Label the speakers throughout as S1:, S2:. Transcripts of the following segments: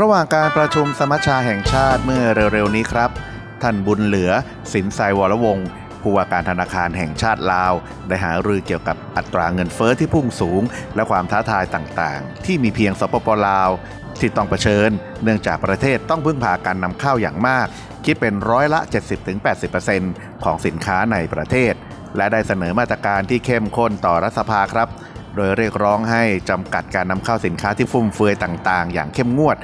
S1: ระหว่างการประชุมสมัชชาแห่งชาติเมื่อเร็วๆนี้ครับ ท่านบุญเหลือสินไซวรวงศ์ผู้ว่าการธนาคารแห่งชาติลาว ได้หารือเกี่ยวกับอัตราเงินเฟอ้อที่พุ่งสูง และความท้าทายต่างๆ ที่มีเพียงสปปลาว ที่ต้องเผชิญ เนื่องจากประเทศต้องพึ่งพาการนำเข้าอย่างมาก คิดเป็นร้อยละ 70-80%ของสินค้าในประเทศ และได้เสนอมาตรการที่เข้มข้นต่อรัฐสภาครับ โดยเรียกร้องให้จำกัดการนำเข้าสินค้าที่ฟุ่มเฟือยต่างๆ อย่างเข้มงวด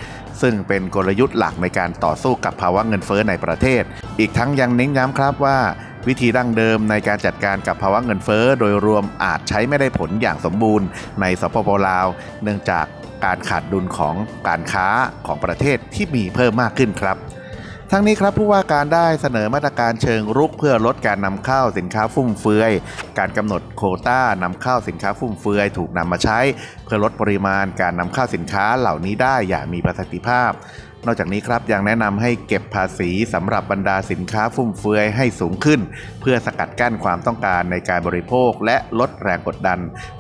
S1: ซึ่งเป็นกลยุทธ์หลักในการต่อสู้กับภาวะเงินเฟ้อในประเทศ อีกทั้งยังเน้นย้ำครับว่า วิธีดั้งเดิมในการจัดการกับภาวะเงินเฟ้อ โดยรวมอาจใช้ไม่ได้ผลอย่างสมบูรณ์ ในสปปลาว เนื่องจากการขาดดุลของการค้าของประเทศที่มีเพิ่มมากขึ้นครับ ทั้งนี้ครับผู้ว่าการได้เสนอมาตรการเชิงรุกเพื่อลดการนำเข้าสินค้าฟุ่มเฟือย การกำหนดโควต้านำเข้าสินค้าฟุ่มเฟือย ถูกนำมาใช้ เพื่อลดปริมาณการนำเข้าสินค้าเหล่านี้ได้อย่างมีประสิทธิภาพ นอกจากนี้ครับยังแนะนำให้เก็บภาษีสำหรับบรรดาสินค้าฟุ่มเฟือยให้สูงขึ้น เพื่อสกัดกั้นความต้องการในการบริโภค และลดแรงกดดัน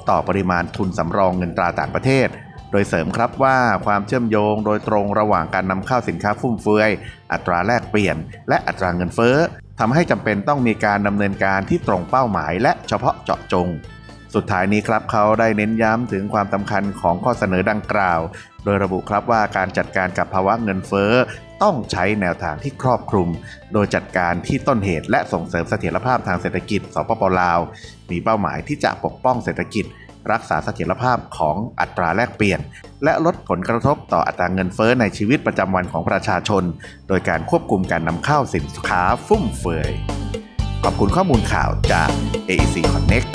S1: ต่อปริมาณทุนสำรองเงินตราต่างประเทศ ดยเสริมครับว่าความเชื่อมโยงโดยตรงระหว่างการนำเข้าสินค้าฟุ่มเฟือย อัตราแลกเปลี่ยน และอัตราเงินเฟ้อทำให้จำเป็นต้องมีการดำเนินการที่ตรงเป้าหมาย และเฉพาะเจาะจง สุดท้ายนี้ครับเขาได้เน้นย้ำถึงความสำคัญของข้อเสนอดังกล่าว โดยระบุครับว่าการจัดการกับภาวะเงินเฟ้อต้องใช้แนวทางที่ครอบคลุม โดยจัดการที่ต้นเหตุและส่งเสริมเสถียรภาพทางเศรษฐกิจ สปปลาว มีเป้าหมายที่จะปกป้องเศรษฐกิจ รักษาเสถียรภาพของอัตราแลกเปลี่ยน และลดผลกระทบต่ออัตราเงินเฟ้อในชีวิตประจำวันของประชาชน โดยการควบคุมการนำเข้าสินค้าฟุ่มเฟือย ขอบคุณข้อมูลข่าวจาก AEC Connect